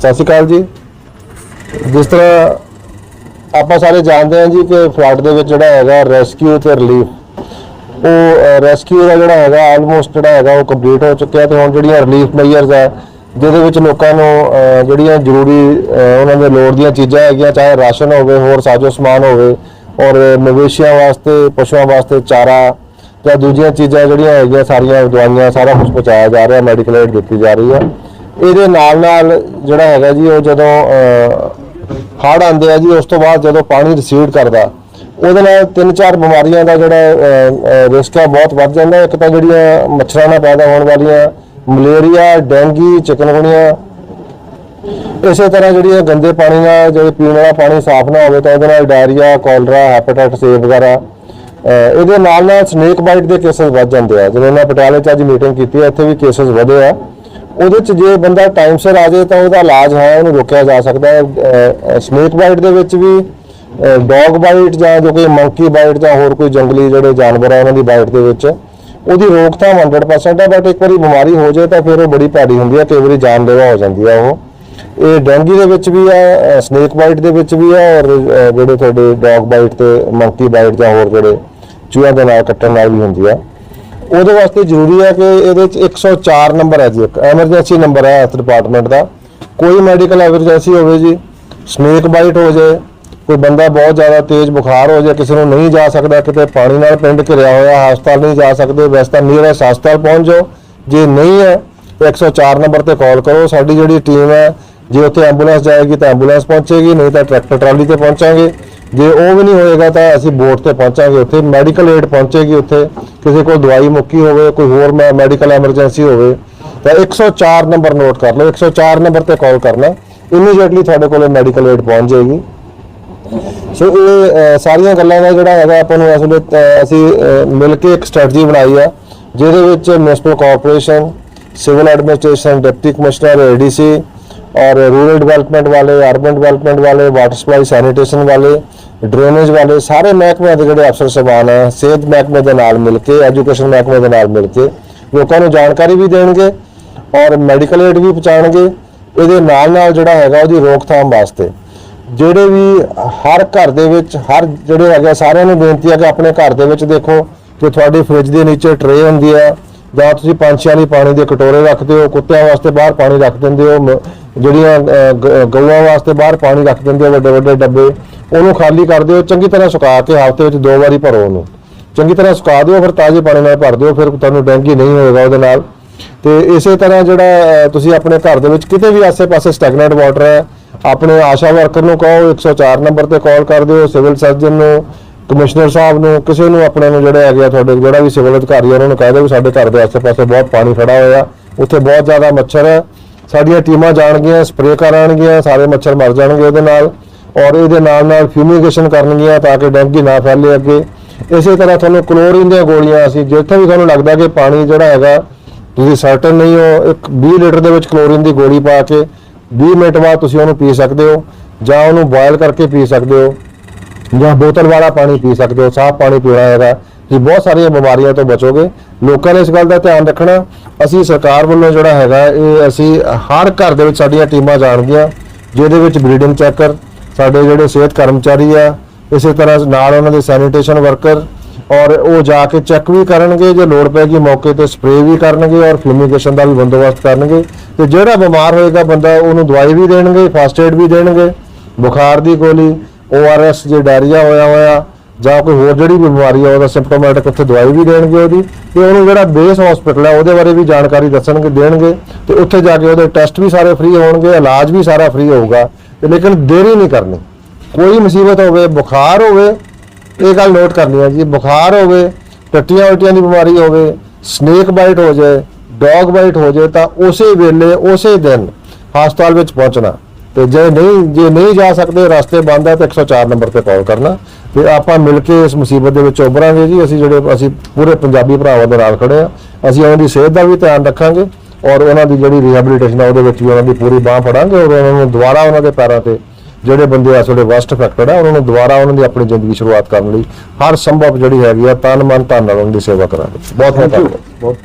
ਸਤਿ ਸ਼੍ਰੀ ਅਕਾਲ ਜੀ। ਜਿਸ ਤਰ੍ਹਾਂ ਆਪਾਂ ਸਾਰੇ ਜਾਣਦੇ ਹਾਂ ਜੀ ਕਿ ਫਲੱਡ ਦੇ ਵਿੱਚ ਜਿਹੜਾ ਹੈਗਾ ਰੈਸਕਿਊ ਤੇ ਰਿਲੀਫ, ਉਹ ਰੈਸਕਿਊ ਦਾ ਜਿਹੜਾ ਹੈਗਾ ਆਲਮੋਸਟ ਜਿਹੜਾ ਹੈਗਾ ਉਹ ਕੰਪਲੀਟ ਹੋ ਚੁੱਕਿਆ ਤੇ ਹੁਣ ਜਿਹੜੀਆਂ ਰਿਲੀਫ ਮੈਜਰਸ ਹੈ ਜਿਹਦੇ ਵਿੱਚ ਲੋਕਾਂ ਨੂੰ ਜਿਹੜੀਆਂ ਜ਼ਰੂਰੀ ਉਹਨਾਂ ਦੇ ਲੋੜ ਦੀਆਂ ਚੀਜ਼ਾਂ ਹੈਗੀਆਂ, ਚਾਹੇ ਰਾਸ਼ਨ ਹੋਵੇ, ਹੋਰ ਸਾਜੋ ਸਮਾਨ ਹੋਵੇ, ਔਰ ਮਵੇਸ਼ੀਆਂ ਵਾਸਤੇ, ਪਸ਼ੂਆਂ ਵਾਸਤੇ ਚਾਰਾ ਜਾਂ ਦੂਜੀਆਂ ਚੀਜ਼ਾਂ ਜਿਹੜੀਆਂ ਹੈਗੀਆਂ ਸਾਰੀਆਂ ਦਵਾਈਆਂ, ਸਾਰਾ ਕੁਝ ਪਹੁੰਚਾਇਆ ਜਾ ਰਿਹਾ ਮੈਡੀਕਲ ਏਡ ਦਿੱਤੀ ਜਾ ਰਹੀ ਹੈ ਇਹਦੇ ਨਾਲ ਨਾਲ ਜਿਹੜਾ ਹੈਗਾ ਜੀ, ਉਹ ਜਦੋਂ ਹੜ੍ਹ ਆਉਂਦੇ ਆ ਜੀ, ਉਸ ਤੋਂ ਬਾਅਦ ਜਦੋਂ ਪਾਣੀ ਰਿਸੀਡ ਕਰਦਾ, ਉਹਦੇ ਨਾਲ ਤਿੰਨ ਚਾਰ ਬਿਮਾਰੀਆਂ ਦਾ ਜਿਹੜਾ ਰਿਸਕ ਆ, ਬਹੁਤ ਵੱਧ ਜਾਂਦਾ। ਇੱਕ ਤਾਂ ਜਿਹੜੀਆਂ ਮੱਛਰਾਂ ਨਾਲ ਪੈਦਾ ਹੋਣ ਵਾਲੀਆਂ, ਮਲੇਰੀਆ, ਡੈਂਗੀ ਚਿਕਨਗੁਨੀਆ ਇਸੇ ਤਰ੍ਹਾਂ ਜਿਹੜੀਆਂ ਗੰਦੇ ਪਾਣੀ ਨਾਲ ਜਿਹੜੇ ਪੀਣ ਵਾਲਾ ਪਾਣੀ ਸਾਫ਼ ਨਾ ਹੋਵੇ ਤਾਂ ਉਹਦੇ ਨਾਲ ਡਾਇਰੀਆ, ਕੋਲਰਾ ਹੈਪੇਟਾਈਟਸ ਏ ਵਗੈਰਾ ਇਹਦੇ ਨਾਲ ਨਾਲ ਸਨੇਕ ਬਾਈਟ ਦੇ ਕੇਸਸ ਵੱਧ ਜਾਂਦੇ ਆ। ਜਿਵੇਂ ਮੈਂ ਪਟਿਆਲੇ 'ਚ ਅੱਜ ਮੀਟਿੰਗ ਕੀਤੀ ਹੈ ਇੱਥੇ ਵੀ ਕੇਸਸ ਵਧੇ ਆ। ਉਹਦੇ 'ਚ ਜੇ ਬੰਦਾ ਟਾਈਮ ਸਿਰ ਆ ਜਾਏ ਤਾਂ ਉਹਦਾ ਇਲਾਜ ਹੈ, ਉਹਨੂੰ ਰੋਕਿਆ ਜਾ ਸਕਦਾ ਹੈ। ਸਨੇਕ ਬਾਈਟ ਦੇ ਵਿੱਚ ਵੀ ਡੌਗ ਬਾਈਟ ਜਾਂ ਜੋ ਕਿ ਮੰਕੀ ਬਾਈਟ ਜਾਂ ਹੋਰ ਕੋਈ ਜੰਗਲੀ ਜਿਹੜੇ ਜਾਨਵਰ ਆ, ਉਹਨਾਂ ਦੀ ਬਾਈਟ ਦੇ ਵਿੱਚ, ਉਹਦੀ ਰੋਕਥਾਮ 100% ਹੈ ਬਟ ਇੱਕ ਵਾਰੀ ਬਿਮਾਰੀ ਹੋ ਜਾਏ ਤਾਂ ਫਿਰ ਉਹ ਬੜੀ ਭੈੜੀ ਹੁੰਦੀ ਹੈ ਕਈ ਵਾਰੀ ਜਾਨਲੇਵਾ ਹੋ ਜਾਂਦੀ ਹੈ ਉਹ। ਇਹ ਡੈਂਗੀ ਦੇ ਵਿੱਚ ਵੀ ਆ ਸਨੇਕ ਬਾਈਟ ਦੇ ਵਿੱਚ ਵੀ ਆ, ਔਰ ਜਿਹੜੇ ਤੁਹਾਡੇ ਡੌਗ ਬਾਈਟ ਤੇ ਮੰਕੀ ਬਾਈਟ ਜਾਂ ਹੋਰ ਜਿਹੜੇ ਚੂਹਿਆਂ ਦੇ ਨਾਲ ਕੱਟਣ ਨਾਲ ਵੀ ਹੁੰਦੀ ਆ। ਉਹਦੇ ਵਾਸਤੇ ਜ਼ਰੂਰੀ ਹੈ ਕਿ ਇਹਦੇ ਵਿੱਚ 104 ਨੰਬਰ ਹੈ ਜੀ, ਇੱਕ ਐਮਰਜੈਂਸੀ ਨੰਬਰ ਹੈ ਹੈਲਥ ਡਿਪਾਰਟਮੈਂਟ ਦਾ। ਕੋਈ ਮੈਡੀਕਲ ਐਮਰਜੈਂਸੀ ਹੋਵੇ ਜੀ ਸਨੇਕ ਬਾਈਟ ਹੋ ਜਾਏ, ਕੋਈ ਬੰਦਾ ਬਹੁਤ ਜ਼ਿਆਦਾ ਤੇਜ਼ ਬੁਖਾਰ ਹੋ ਜਾਏ, ਕਿਸੇ ਨੂੰ ਨਹੀਂ ਜਾ ਸਕਦਾ, ਕਿਤੇ ਪਾਣੀ ਨਾਲ ਪਿੰਡ ਘਿਰਿਆ ਹੋਇਆ, ਹਸਪਤਾਲ ਨਹੀਂ ਜਾ ਸਕਦੇ, ਵੈਸੇ ਤਾਂ ਨੀਅਰੈਸਟ ਹਸਪਤਾਲ ਪਹੁੰਚ ਜਾਓ। ਜੇ ਨਹੀਂ ਹੈ ਤਾਂ 104 ਨੰਬਰ ਤੇ ਕਾਲ ਕਰੋ, ਸਾਡੀ ਜਿਹੜੀ ਟੀਮ ਹੈ, ਜੇ ਉੱਥੇ ਐਂਬੂਲੈਂਸ ਜਾਏਗੀ ਤਾਂ ਐਂਬੂਲੈਂਸ ਪਹੁੰਚੇਗੀ, ਨਹੀਂ ਤਾਂ ਟਰੈਕਟਰ ਟਰਾਲੀ ਤੇ ਪਹੁੰਚਾਂਗੇ। ਜੇ ਉਹ ਵੀ ਨਹੀਂ ਹੋਏਗਾ ਤਾਂ ਅਸੀਂ ਬੋਰਡ ਤੇ ਪਹੁੰਚਾਂਗੇ ਉੱਥੇ ਮੈਡੀਕਲ ਏਡ ਪਹੁੰਚੇਗੀ ਉੱਥੇ, ਕਿਸੇ ਕੋਲ ਦਵਾਈ ਮੁੱਕੀ ਹੋਵੇ, ਕੋਈ ਹੋਰ ਮੈਡੀਕਲ ਐਮਰਜੈਂਸੀ ਹੋਵੇ, ਤਾਂ 104 ਨੰਬਰ ਨੋਟ ਕਰ ਲਓ 104 ਨੰਬਰ ਤੇ ਕਾਲ ਕਰਨਾ ਇਮੀਡੀਏਟਲੀ ਤੁਹਾਡੇ ਕੋਲ ਮੈਡੀਕਲ ਏਡ ਪਹੁੰਚ ਜਾਏਗੀ। ਸੋ ਇਹ ਸਾਰੀਆਂ ਗੱਲਾਂ ਦਾ ਜਿਹੜਾ ਹੈਗਾ, ਆਪਾਂ ਨੂੰ ਇਸ ਵੇਲੇ ਅਸੀਂ ਮਿਲ ਕੇ ਇੱਕ ਸਟ੍ਰੈਟਜੀ ਬਣਾਈ ਆ, ਜਿਹਦੇ ਵਿੱਚ municipal corporation civil administration deputy commissioner ADC ਔਰ ਰੂਰਲ ਡਿਵੈਲਪਮੈਂਟ ਵਾਲੇ ਅਰਬਨ ਡਿਵੈਲਪਮੈਂਟ ਵਾਲੇ ਵਾਟਰ ਸਪਲਾਈ ਸੈਨੀਟੇਸ਼ਨ ਵਾਲੇ ਡਰੇਨੇਜ ਵਾਲੇ ਸਾਰੇ ਮਹਿਕਮਿਆਂ ਦੇ ਜਿਹੜੇ ਅਫਸਰ ਸਭਾਨ ਹੈ ਸਿਹਤ ਮਹਿਕਮੇ ਦੇ ਨਾਲ ਮਿਲ ਕੇ ਐਜੂਕੇਸ਼ਨ ਮਹਿਕਮੇ ਦੇ ਨਾਲ ਮਿਲ ਕੇ ਲੋਕਾਂ ਨੂੰ ਜਾਣਕਾਰੀ ਵੀ ਦੇਣਗੇ ਔਰ ਮੈਡੀਕਲ ਏਡ ਵੀ ਪਹੁੰਚਾਉਣਗੇ। ਇਹਦੇ ਨਾਲ ਨਾਲ ਜਿਹੜਾ ਹੈਗਾ ਉਹਦੀ ਰੋਕਥਾਮ ਵਾਸਤੇ ਜਿਹੜੇ ਵੀ ਹਰ ਘਰ ਦੇ ਵਿੱਚ ਹਰ ਜਿਹੜੇ ਹੈਗੇ ਆ, ਸਾਰਿਆਂ ਨੂੰ ਬੇਨਤੀ ਹੈ ਕਿ ਆਪਣੇ ਘਰ ਦੇ ਵਿੱਚ ਦੇਖੋ ਕਿ ਤੁਹਾਡੀ ਫ੍ਰਿਜ ਦੇ ਨੀਚੇ ਟਰੇ ਹੁੰਦੀ ਹੈ ਜਾਂ ਤੁਸੀਂ ਪੰਛੀਆਂ ਲਈ ਪਾਣੀ ਦੇ ਕਟੋਰੇ ਰੱਖਦੇ ਹੋ ਕੁੱਤਿਆਂ ਵਾਸਤੇ ਬਾਹਰ ਪਾਣੀ ਰੱਖ ਦਿੰਦੇ ਹੋ ਮ- ਜਿਹੜੀਆਂ ਗ- ਗਊਆਂ ਵਾਸਤੇ ਬਾਹਰ ਪਾਣੀ ਰੱਖ ਦਿੰਦੇ ਹੋ ਵੱਡੇ ਵੱਡੇ ਡੱਬੇ। ਉਹਨੂੰ ਖਾਲੀ ਕਰ ਦਿਓ ਚੰਗੀ ਤਰ੍ਹਾਂ ਸੁਕਾ ਕੇ ਹਫ਼ਤੇ ਵਿੱਚ ਦੋ ਵਾਰੀ ਭਰੋ ਉਹਨੂੰ। ਚੰਗੀ ਤਰ੍ਹਾਂ ਸੁਕਾ ਦਿਓ ਫਿਰ ਤਾਜ਼ੇ ਪਾਣੀ ਨਾਲ ਭਰ ਦਿਓ ਫਿਰ ਤੁਹਾਨੂੰ ਡੈਂਗੀ ਨਹੀਂ ਹੋਏਗਾ ਉਹਦੇ ਨਾਲ। ਤੇ ਇਸੇ ਤਰ੍ਹਾਂ ਜਿਹੜਾ ਤੁਸੀਂ ਆਪਣੇ ਘਰ ਦੇ ਵਿੱਚ ਕਿਤੇ ਵੀ ਆਸੇ-ਪਾਸੇ ਸਟੈਗਨੈਂਟ ਵਾਟਰ ਹੈ ਆਪਣੇ ਆਸ਼ਾ ਵਰਕਰ ਨੂੰ ਕਹੋ 104 ਨੰਬਰ ਤੇ ਕਾਲ ਕਰ ਦਿਓ ਸਿਵਲ ਸਰਜਨ ਨੂੰ ਕਮਿਸ਼ਨਰ ਸਾਹਿਬ ਨੂੰ ਕਿਸੇ ਨੂੰ ਆਪਣੇ ਨੂੰ ਜਿਹੜੇ ਹੈਗੇ ਆ ਤੁਹਾਡੇ ਜਿਹੜਾ ਵੀ ਸਿਵਲ ਅਧਿਕਾਰੀ ਆ, ਉਹਨਾਂ ਨੂੰ ਕਹਿ ਦਿਓ ਵੀ ਸਾਡੇ ਘਰ ਦੇ ਆਸੇ-ਪਾਸੇ ਬਹੁਤ ਪਾਣੀ ਖੜਾ ਹੋਇਆ ਉੱਥੇ ਬਹੁਤ ਜ਼ਿਆਦਾ ਮੱਛਰ ਹੈ। ਸਾਡੀਆਂ ਟੀਮਾਂ ਜਾਣਗੀਆਂ ਸਪਰੇਅ ਕਰਾਉਣਗੀਆਂ ਸਾਰੇ ਮੱਛਰ ਮਰ ਜਾਣਗੇ ਉਹਦੇ ਨਾਲ। ਔਰ ਇਹਦੇ ਨਾਲ ਨਾਲ ਫਿਊਮੀਗੇਸ਼ਨ ਕਰਨਗੀਆਂ ਤਾਂ ਕਿ ਡੈਂਗੀ ਨਾ ਫੈਲੇ ਅੱਗੇ। ਇਸੇ ਤਰ੍ਹਾਂ ਤੁਹਾਨੂੰ ਕਲੋਰੀਨ ਦੀਆਂ ਗੋਲੀਆਂ ਅਸੀਂ ਜਿੱਥੇ ਵੀ ਤੁਹਾਨੂੰ ਲੱਗਦਾ ਕਿ ਪਾਣੀ ਜਿਹੜਾ ਹੈਗਾ, ਤੁਸੀਂ ਸਰਟਨ ਨਹੀਂ ਹੋ, ਇੱਕ 20 ਲੀਟਰ ਦੇ ਵਿੱਚ ਕਲੋਰੀਨ ਦੀ ਗੋਲੀ ਪਾ ਕੇ 20 ਮਿੰਟ ਬਾਅਦ ਤੁਸੀਂ ਉਹਨੂੰ ਪੀ ਸਕਦੇ ਹੋ ਜਾਂ ਉਹਨੂੰ ਬੋਇਲ ਕਰਕੇ ਪੀ ਸਕਦੇ ਹੋ ਜਾਂ ਬੋਤਲ ਵਾਲਾ ਪਾਣੀ ਪੀ ਸਕਦੇ ਹੋ, ਸਾਫ਼ ਪਾਣੀ ਪੀਣਾ ਹੈਗਾ। ਤੁਸੀਂ ਬਹੁਤ ਸਾਰੀਆਂ ਬਿਮਾਰੀਆਂ ਤੋਂ ਬਚੋਗੇ। ਲੋਕਾਂ ਨੇ ਇਸ ਗੱਲ ਦਾ ਧਿਆਨ ਰੱਖਣਾ। ਅਸੀਂ ਸਰਕਾਰ ਵੱਲੋਂ ਜਿਹੜਾ ਹੈਗਾ, ਇਹ ਅਸੀਂ ਹਰ ਘਰ ਦੇ ਵਿੱਚ ਸਾਡੀਆਂ ਟੀਮਾਂ ਜਾਣਗੀਆਂ, ਜਿਹਦੇ ਵਿੱਚ ਬਰੀਡਿੰਗ ਚੈਕਰ ਸਾਡੇ ਜਿਹੜੇ ਸਿਹਤ ਕਰਮਚਾਰੀ ਆ, ਇਸੇ ਤਰ੍ਹਾਂ ਨਾਲ ਉਹਨਾਂ ਦੇ ਸੈਨੀਟੇਸ਼ਨ ਵਰਕਰ ਔਰ ਉਹ ਜਾ ਕੇ ਚੈੱਕ ਵੀ ਕਰਨਗੇ, ਜੇ ਲੋੜ ਪੈਗੀ ਮੌਕੇ ਤੇ ਸਪਰੇਅ ਵੀ ਕਰਨਗੇ ਔਰ ਫਿਊਮੀਗੇਸ਼ਨ ਦਾ ਵੀ ਬੰਦੋਬਸਤ ਕਰਨਗੇ। ਤੇ ਜਿਹੜਾ ਬਿਮਾਰ ਹੋਏਗਾ ਬੰਦਾ, ਉਹਨੂੰ ਦਵਾਈ ਵੀ ਦੇਣਗੇ ਫਸਟ ਏਡ ਵੀ ਦੇਣਗੇ। ਬੁਖਾਰ ਦੀ ਗੋਲੀ ORS ਜੇ ਡਾਇਰੀਆ ਹੋਇਆ ਹੋਇਆ, ਜਾਂ ਕੋਈ ਹੋਰ ਜਿਹੜੀ ਬਿਮਾਰੀ ਆ, ਉਹਦਾ ਸਿੰਪਟੋਮੈਟਿਕ ਉੱਥੇ ਦਵਾਈ ਵੀ ਦੇਣਗੇ ਉਹਦੀ। ਤੇ ਉਹਨੂੰ ਜਿਹੜਾ ਬੇਸ ਹਸਪੀਟਲ ਹੈ ਉਹਦੇ ਬਾਰੇ ਵੀ ਜਾਣਕਾਰੀ ਦੱਸਣਗੇ, ਦੇਣਗੇ। ਤੇ ਉੱਥੇ ਜਾ ਕੇ ਉਹਦੇ ਟੈਸਟ ਵੀ ਸਾਰੇ ਫ੍ਰੀ ਹੋਣਗੇ, ਇਲਾਜ ਵੀ ਸਾਰਾ ਫ੍ਰੀ ਹੋਊਗਾ। ਤੇ ਲੇਕਿਨ ਦੇਰੀ ਨਹੀਂ ਕਰਨੀ। ਕੋਈ ਮੁਸੀਬਤ ਹੋਵੇ, ਬੁਖਾਰ ਹੋਵੇ, ਇਹ ਗੱਲ ਨੋਟ ਕਰਨੀ ਹੈ ਜੀ, ਬੁਖਾਰ ਹੋਵੇ, ਟੱਟੀਆਂ ਉਲਟੀਆਂ ਦੀ ਬਿਮਾਰੀ ਹੋਵੇ ਸਨੇਕ ਬਾਈਟ ਹੋ ਜਾਏ ਡੌਗ ਬਾਈਟ ਹੋ ਜਾਏ, ਤਾਂ ਉਸੇ ਵੇਲੇ, ਉਸੇ ਦਿਨ ਹਸਪਤਾਲ ਵਿੱਚ ਪਹੁੰਚਣਾ। ਤੇ ਜੇ ਨਹੀਂ ਜੇ ਨਹੀਂ ਜਾ ਸਕਦੇ, ਰਸਤੇ ਬੰਦ ਹੈ ਤਾਂ 104 ਨੰਬਰ ਤੇ ਕਾਲ ਕਰਨਾ। ਤੇ ਆਪਾਂ ਮਿਲ ਕੇ ਇਸ ਮੁਸੀਬਤ ਦੇ ਵਿੱਚ ਉਭਰਾਂਗੇ ਜੀ। ਅਸੀਂ ਜਿਹੜੇ, ਅਸੀਂ ਪੂਰੇ ਪੰਜਾਬੀ ਭਰਾਵਾਂ ਦੇ ਨਾਲ ਖੜੇ ਆ। ਅਸੀਂ ਉਹਨਾਂ ਦੀ ਸਿਹਤ ਦਾ ਵੀ ਧਿਆਨ ਰੱਖਾਂਗੇ। ਔਰ ਉਹਨਾਂ ਦੀ ਜਿਹੜੀ ਰੀਹੈਬਿਲਿਟੇਸ਼ਨ ਹੈ ਉਹਦੇ ਵਿੱਚ ਵੀ ਉਹਨਾਂ ਦੀ ਪੂਰੀ ਬਾਹ ਫੜਾਂਗੇ ਔਰ ਉਹਨਾਂ ਨੂੰ ਦੁਬਾਰਾ ਉਹਨਾਂ ਦੇ ਪੈਰਾਂ ਤੇ ਜਿਹੜੇ ਬੰਦੇ ਇਸ ਵੇਲੇ ਵਸਟ ਅਫੈਕਟਡ ਆ ਉਹਨਾਂ ਨੂੰ ਦੁਬਾਰਾ ਉਹਨਾਂ ਦੀ ਆਪਣੀ ਜ਼ਿੰਦਗੀ ਸ਼ੁਰੂਆਤ ਕਰਨ ਲਈ ਹਰ ਸੰਭਵ ਜਿਹੜੀ ਹੈਗੀ ਆ ਤਨ ਮਨ ਧਨ ਨਾਲ ਉਹਨਾਂ ਦੀ ਸੇਵਾ ਕਰਾਂਗੇ। ਬਹੁਤ ਬਹੁਤ ਧੰਨਵਾਦ। ਬਹੁਤ